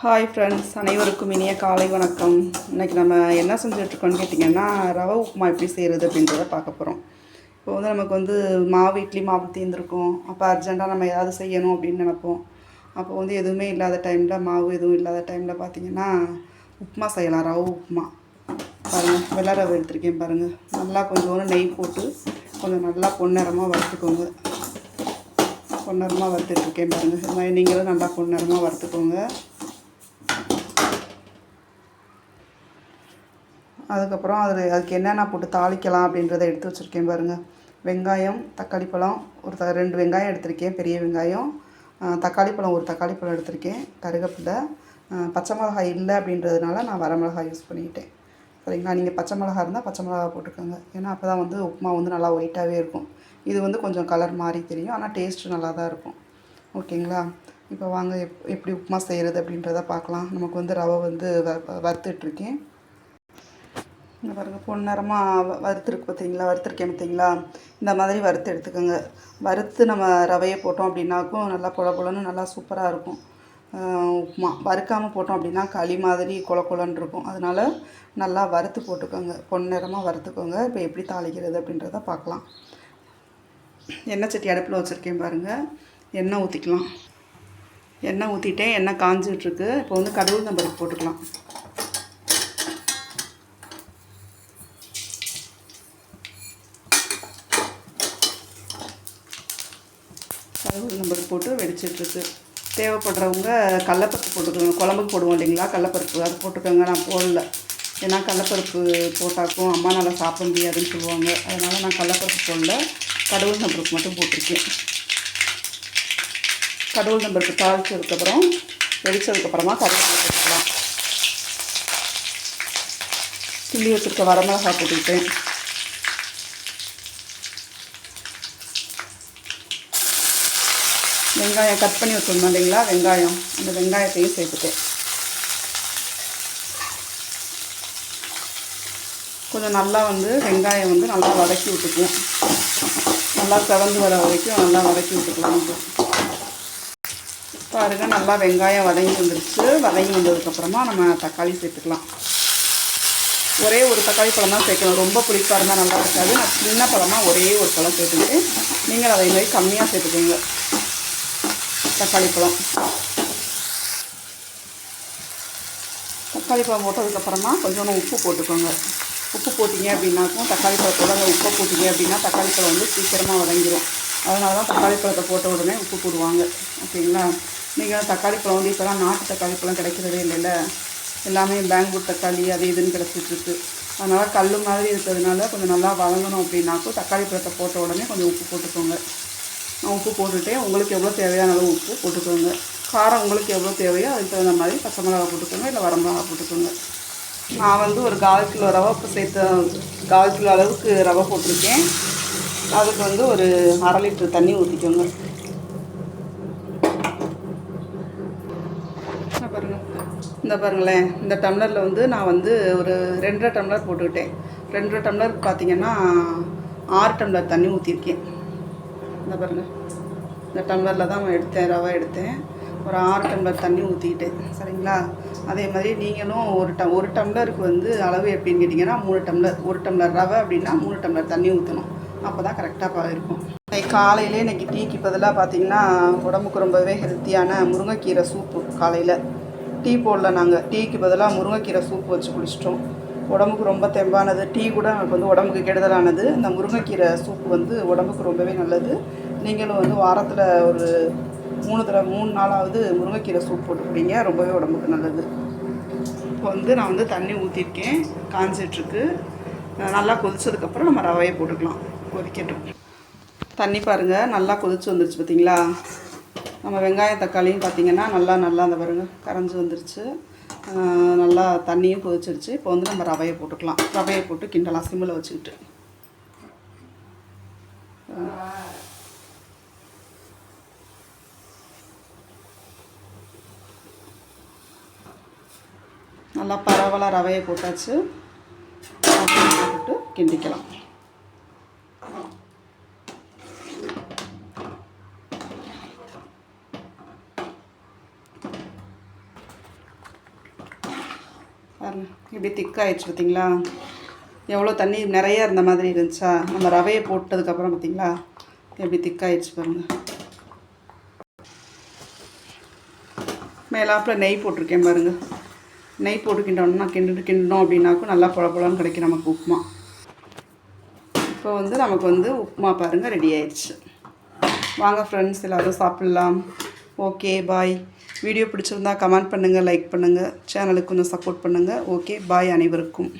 Hi friends அனைவருக்கும் இனிய காலை வணக்கம். இன்றைக்கி நம்ம என்ன செஞ்சுட்ருக்கோம்னு கேட்டிங்கன்னா ரவை உப்புமா எப்படி செய்கிறது அப்படின்றத பார்க்க போகிறோம் இப்போ வந்து நமக்கு வந்து மாவு இட்லி மாவு தீர்ந்துருக்கும். அப்போ அர்ஜெண்ட்டாக நம்ம ஏதாவது செய்யணும் அப்படின்னு நினப்போம். அப்போ வந்து எதுவுமே இல்லாத டைமில் மாவு எதுவும் இல்லாத டைமில் பார்த்திங்கன்னா உப்புமா செய்யலாம் ரவை உப்புமா. பாருங்கள் வெள்ளை ரவை எடுத்துருக்கேன் பாருங்கள் நல்லா கொஞ்சோண்டு நெய் போட்டு கொஞ்சம் நல்லா பொன்னிறமாக வறுத்துக்கோங்க. பொன்னிறமாக வறுத்துட்ருக்கேன் பாருங்கள் இது மாதிரி நீங்களும் நல்லா பொன்னிறமாக வறுத்துக்கோங்க. அதுக்கப்புறம் அதில் அதுக்கு என்னென்ன போட்டு தாளிக்கலாம் அப்படின்றத எடுத்து வச்சுருக்கேன் பாருங்கள் வெங்காயம் தக்காளி பழம் ஒரு த ரெண்டு வெங்காயம் எடுத்திருக்கேன் பெரிய வெங்காயம். தக்காளி பழம் ஒரு தக்காளி பழம் எடுத்திருக்கேன் கருகப்பில்லை. பச்சை மிளகாய் இல்லை அப்படின்றதுனால நான் வரமிளகாய் யூஸ் பண்ணிக்கிட்டேன். சரிங்களா? நீங்கள் பச்சை மிளகா இருந்தால் பச்சை மிளகா போட்டுக்கோங்க. ஏன்னா அப்போ தான் வந்து உப்புமா வந்து நல்லா ஒயிட்டாகவே இருக்கும். இது வந்து கொஞ்சம் கலர் மாறி தெரியும். ஆனால் டேஸ்ட்டு நல்லா தான் இருக்கும். ஓகேங்களா? இப்போ வாங்க எப் எப்படி உப்புமா செய்கிறது அப்படின்றத பார்க்கலாம். நமக்கு வந்து ரவை வந்து வ வறுத்துட்ருக்கேன். இந்த பாருங்கள் பொன்னிறமாக வ வறுத்துருக்கு பார்த்தீங்களா வறுத்துருக்கேன் பார்த்தீங்களா இந்த மாதிரி வறுத்து எடுத்துக்கோங்க. வறுத்து நம்ம ரவையை போட்டோம் அப்படின்னாக்கும் நல்லா குழ குழன்னு நல்லா சூப்பராக இருக்கும். உப்புமா. வறுக்காமல் போட்டோம் அப்படின்னா களி மாதிரி கொல கொலன்னு இருக்கும். அதனால் நல்லா வறுத்து போட்டுக்கோங்க. பொன்னிறமாக வறுத்துக்கோங்க. இப்போ எப்படி தாளிக்கிறது அப்படின்றத பார்க்கலாம். எண்ணெய் சட்டி அடுப்பில் வச்சுருக்கேன் பாருங்கள் எண்ணெய் ஊற்றிக்கலாம் எண்ணெய் ஊற்றிட்டேன் எண்ணெய் காஞ்சிட்ருக்கு இப்போ வந்து கடவுள் நம்பருக்கு போட்டுக்கலாம். போட்டு வெடிச்சிட்ருக்கு. தேவைப்படுறவங்க கடலப்பருப்பு போட்டுக்கோங்க. குழம்புக்கு போடுவோம் இல்லைங்களா? கடலப்பருப்பு அது போட்டுக்கோங்க. நான் போடல. ஏன்னா கடலப்பருப்பு போட்டாக்கும் அம்மா நல்லா சாப்பிட முடியாதுன்னு சொல்லுவாங்க. அதனால் நான் கடலப்பருப்பு போடல. கடவுள் நம்பருக்கு மட்டும் போட்டிருக்கேன். கடவுள் நம்பருக்கு தாளிச்சதுக்கப்புறம் வெடிச்சதுக்கப்புறமா கடவுள் போட்டுக்கலாம். கிள்ளி வச்சுருக்க வரமிளகாய் போட்டுக்கிட்டேன். வெங்காயம் கட் பண்ணி வச்சுருந்தோம் இல்லைங்களா? வெங்காயம். அந்த வெங்காயத்தையும் சேர்த்துட்டேன். கொஞ்சம் நல்லா வந்து வெங்காயம் வந்து நல்லா வதக்கி விட்டுக்குவோம். நல்லா செவந்து வர வரைக்கும் நல்லா வதக்கி விட்டுக்கலாம் இப்போ பாருங்கள் நல்லா வெங்காயம் வதங்கி வந்துருச்சு. வதங்கி வந்ததுக்கப்புறமா நம்ம தக்காளி சேர்த்துக்கலாம். ஒரே ஒரு தக்காளி பழம் தான் சேர்க்கணும். ரொம்ப புளிப்பாக இருந்தால் நல்லா இருக்காது. நான் சின்ன பழமாக ஒரே ஒரு பழம் சேர்த்துக்கிட்டு நீங்கள் அதே மாதிரி கம்மியாக சேர்த்துக்கோங்க. தக்காளி பழம். தக்காளி பழம் போட்டதுக்கப்புறமா கொஞ்சோண்டு உப்பு போட்டுக்கோங்க. உப்பு போட்டிங்க அப்படின்னாக்கும் தக்காளி பழத்தோட அந்த உப்பை போட்டிங்க அப்படின்னா தக்காளி பழம் வந்து சீக்கிரமாக வதங்கிடும் அதனால தான் தக்காளி பழத்தை போட்ட உடனே உப்பு போடுவாங்க. ஓகேங்களா? நீங்கள் தக்காளி பழம் வந்து இப்போலாம் நாட்டு தக்காளி பழம் கிடைக்கிறதே இல்லைல்ல. எல்லாமே பெங்களூர் தக்காளி அது இதுன்னு கிடச்சிட்ருக்கு. அதனால் கல் மாதிரி இருக்கிறதுனால கொஞ்சம் நல்லா வதங்கணும் அப்படின்னாக்கும் தக்காளி பழத்தை போட்ட உடனே கொஞ்சம் உப்பு போட்டுக்கோங்க. உப்பு போட்டுட்டு உங்களுக்கு எவ்வளோ தேவையான அளவு உப்பு போட்டுக்கோங்க. காரம் உங்களுக்கு எவ்வளோ தேவையோ அதுக்கு தகுந்த மாதிரி பச்சை மிளகா போட்டுக்கோங்க இல்லை வரமிளகா போட்டுக்கோங்க. நான் வந்து ஒரு கால் கிலோ ரவை இப்போ கால் கிலோ அளவுக்கு ரவை போட்டிருக்கேன். அதுக்கு வந்து ஒரு அரை லிட்டர் தண்ணி ஊற்றிக்கோங்க பாருங்கள் இந்த பாருங்களேன். இந்த டம்ளரில் வந்து நான் வந்து ஒரு ரெண்டரை டம்ளர் போட்டுக்கிட்டேன். ரெண்டரை டம்ளர் பார்த்திங்கன்னா ஆறு டம்ளர் தண்ணி ஊற்றிருக்கேன் இந்த பாருங்க. இந்த டம்ளரில் தான் நான் எடுத்தேன் ரவை எடுத்தேன். ஒரு ஆறு டம்ளர் தண்ணி ஊற்றிக்கிட்டேன் சரிங்களா? அதே மாதிரி நீங்களும் ஒரு டம் ஒரு டம்ளருக்கு வந்து அளவு எப்படின்னு கேட்டிங்கன்னா மூணு டம்ளர் ஒரு டம்ளர் ரவை அப்படின்னா மூணு டம்ளர் தண்ணி ஊற்றணும் அப்போ தான் கரெக்டாக இருக்கும். இன்னைக்கு காலையிலே இன்னைக்கு டீக்கு பதிலாக பார்த்தீங்கன்னா உடம்புக்கு ரொம்பவே ஹெல்த்தியான முருங்கைக்கீரை சூப்பு காலையில். டீ போடல நாங்கள் டீக்கு பதிலாக முருங்கைக்கீரை சூப் வச்சு குடிச்சிட்டோம். உடம்புக்கு ரொம்ப தெம்பானது. டீ கூட நமக்கு வந்து உடம்புக்கு கெடுதலானது. இந்த முருங்கைக்கீரை சூப் வந்து உடம்புக்கு ரொம்பவே நல்லது. நீங்களும் வந்து வாரத்தில் ஒரு மூணு தடவை மூணு நாளாவது முருங்கைக்கீரை சூப் போட்டு குடிங்க. ரொம்பவே உடம்புக்கு நல்லது. இப்போ வந்து நான் வந்து தண்ணி ஊற்றிருக்கேன் காஞ்சிட்ருக்கு. நல்லா கொதிச்சதுக்கப்புறம் நம்ம ரவையை போட்டுக்கலாம். கொதிக்கட்டும். தண்ணி பாருங்கள் நல்லா கொதிச்சு வந்துருச்சு பார்த்தீங்களா நம்ம வெங்காயம் தக்காளியும் பார்த்திங்கன்னா நல்லா நல்லா அந்த பாருங்கள் கரைஞ்சி வந்துருச்சு. நல்லா தண்ணியும் கொதிச்சிருச்சு. இப்போ வந்து நம்ம ரவையை போட்டுக்கலாம். ரவையை போட்டு கிண்டலாம் சிம்மில் வச்சுக்கிட்டு. நல்லா பரவலாக ரவையை போட்டாச்சு. போட்டு கிண்டிக்கலாம். பாருங்கள் இப்படி திக்காயிடுச்சு பார்த்தீங்களா? எவ்வளோ தண்ணி நிறைய இருந்த மாதிரி இருந்துச்சா? நம்ம ரவையை போட்டதுக்கப்புறம் பார்த்தீங்களா? எப்படி திக்காயிடுச்சு பாருங்கள் மேலாப்பில் நெய் போட்டிருக்கேன் பாருங்கள் நெய் போட்டு கிண்டோம்னா கிண்டு கிண்டணும் அப்படின்னாக்கும் நல்லா பொல கிடைக்கும் நமக்கு உப்புமா. இப்போ வந்து நமக்கு வந்து உப்புமா பாருங்கள் ரெடி ஆயிடுச்சு. வாங்க ஃப்ரெண்ட்ஸ் எல்லோரும் சாப்பிட்லாம். ஓகே பாய் வீடியோ பிடிச்சிருந்தா கமெண்ட் பண்ணுங்கள் லைக் பண்ணுங்கள் சேனலுக்கு கொஞ்சம் சப்போர்ட் பண்ணுங்கள் ஓகே பாய் அனைவருக்கும்.